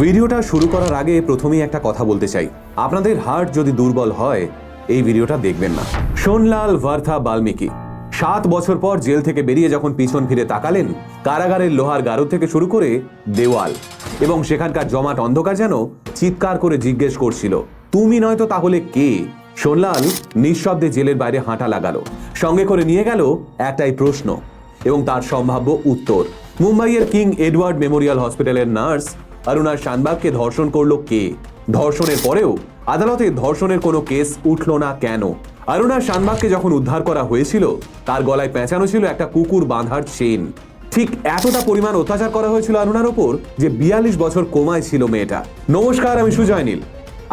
ভিডিওটা শুরু করার আগে প্রথমেই একটা কথা বলতে চাই। আপনাদের হার্ট যদি দুর্বল হয়, এই ভিডিওটা দেখবেন না। সোনলাল ভার্থা বাল্মীকি। সাত বছর পর জেল থেকে বেরিয়ে যখন পিছন ফিরে তাকালেন, কারাগারের লোহার গারদ থেকে শুরু করে দেওয়াল এবং সেখানকার জমাট অন্ধকার যেন চিৎকার করে জিজ্ঞেস করছিল, তুমি নয়তো তাহলে কে? সোনলাল নিঃশব্দে জেলের বাইরে হাঁটা লাগালো। সঙ্গে করে নিয়ে গেল একটাই প্রশ্ন এবং তার সম্ভাব্য উত্তর। মুম্বাইয়ের কিং এডওয়ার্ড মেমোরিয়াল হসপিটালের নার্স অরুণা শানবাগকে ধর্ষণ করল কে? ধর্ষণের পরেও আদালতে ধর্ষণের কোনো কেস উঠল না কেন? অরুণা শানবাগকে যখন উদ্ধার করা হয়েছিল, তার গলায় পেঁচানো ছিল একটা কুকুর বাঁধার চেন। ঠিক এতটা পরিমাণ অত্যাচার করা হয়েছিল অরুণার ওপর যে বিয়াল্লিশ বছর কোমায় ছিল মেয়েটা। নমস্কার, আমি সুজয় নীল।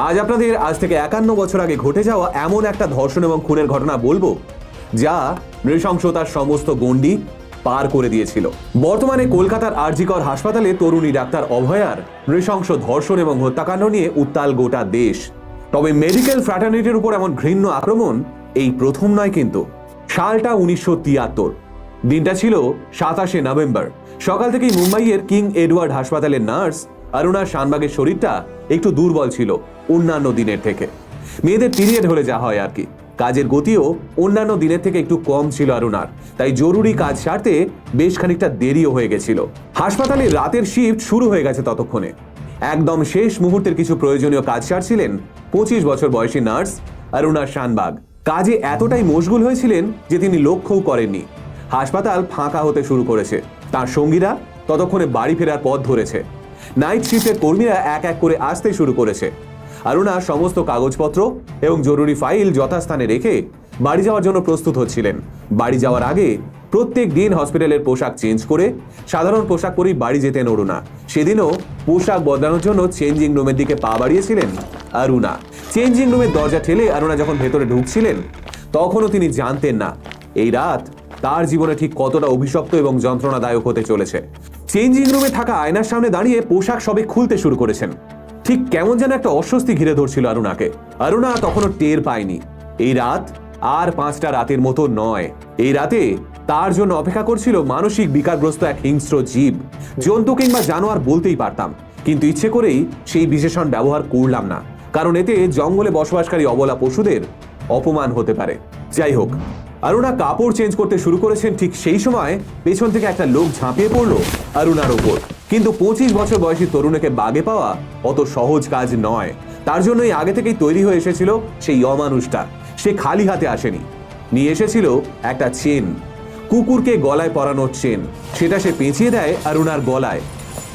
আজ আপনাদের আজ থেকে একান্ন বছর আগে ঘটে যাওয়া এমন একটা ধর্ষণ এবং খুনের ঘটনা বলব, যা নৃশংসতার সমস্ত গণ্ডি পার করে দিয়েছিল। বর্তমানে কলকাতার আরজিকর হাসপাতালে তরুণী ডাক্তার অভয়ার নৃশংস ধর্ষণ এবং হত্যাকাণ্ড নিয়ে উত্তাল গোটা দেশ। তবে মেডিকেল ফ্র্যাটার্নিটির উপর এমন ঘৃণ্য আক্রমণ এই প্রথম নয় কিন্তু। সালটা উনিশশো তিয়াত্তর। দিনটা ছিল সাতাশে নভেম্বর। সকাল থেকেই মুম্বাইয়ের কিং এডওয়ার্ড হাসপাতালের নার্স অরুণা শানবাগের শরীরটা একটু দুর্বল ছিল অন্যান্য দিনের থেকে। মেয়েদের পিরিয়ড হলে যা হয় আর কি। কাজের গতিও অন্যান্য দিনের থেকে একটু কম ছিল অরুণার তাই জরুরি কাজ সারতে বেশ খানিকটা দেরিও হয়ে গেছিল। হাসপাতালে রাতের শিফট শুরু হয়ে গেছে ততক্ষণে। একদম শেষ মুহূর্তের কিছু প্রয়োজনীয় কাজ সারছিলেন পঁচিশ বছর বয়সী নার্স অরুণা শানবাগ। কাজে এতটাই মশগুল হয়েছিলেন যে তিনি লক্ষ্যও করেননি। হাসপাতাল ফাঁকা হতে শুরু করেছে। তার সঙ্গীরা ততক্ষণে বাড়ি ফেরার পথ ধরেছে। নাইট শিফটের কর্মীরা এক এক করে আসতে শুরু করেছে। অরুণা সমস্ত কাগজপত্র এবং জরুরি ফাইল যথাস্থানে রেখে বাড়ি যাওয়ার জন্য প্রস্তুত হচ্ছিলেন। বাড়ি যাওয়ার আগে প্রত্যেক দিন হসপিটালের পোশাক চেঞ্জ করে সাধারণ পোশাক পরেই বাড়ি যেতেন অরুণা। সেদিনও পোশাক বদলানোর জন্য চেঞ্জিং রুমের দিকে পা বাড়িয়েছিলেন অরুণা চেঞ্জিং রুমের দরজা ঠেলে অরুণা যখন ভেতরে ঢুকছিলেন, তখনও তিনি জানতেন না। এই রাত তার জীবনে ঠিক কতটা অভিশপ্ত এবং যন্ত্রণাদায়ক হতে চলেছে। চেঞ্জিং রুমে থাকা আয়নার সামনে দাঁড়িয়ে পোশাক সবে খুলতে শুরু করেছেন। ঠিক কেমন যেন একটা অস্বস্তি ঘিরে ধরছিল অরুণাকে। অরুণা তখনও টের পায়নি। এই রাত আর পাঁচটা রাতের মতো নয়। এই রাতে তার জন্য অপেক্ষা করছিল মানসিক বিকারগ্রস্ত এক হিংস্র জীব, জন্তু কিংবা জানোয়ার বলতেই পারতাম। কিন্তু ইচ্ছে করেই সেই বিশেষণ ব্যবহার করলাম না। কারণ এতে জঙ্গলে বসবাসকারী অবলা পশুদের অপমান হতে পারে। যাই হোক অরুণা কাপড় চেঞ্জ করতে শুরু করেছেন ঠিক সেই সময় পেছন থেকে একটা লোক ঝাঁপিয়ে পড়ল অরুণার ওপর। কিন্তু পঁচিশ বছর বয়সী তরুণীকে বাগে পাওয়া অত সহজ কাজ নয়। তার জন্যই আগে থেকেই তৈরি হয়ে এসেছিল সেই অমানুষটা। সে খালি হাতে আসেনি। নিয়ে এসেছিল একটা চেন। কুকুরকে গলায় পরানোর চেন। সেটা সে পেঁচিয়ে দেয় অরুণার গলায়।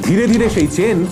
ধীরে ধীরে সেই চেন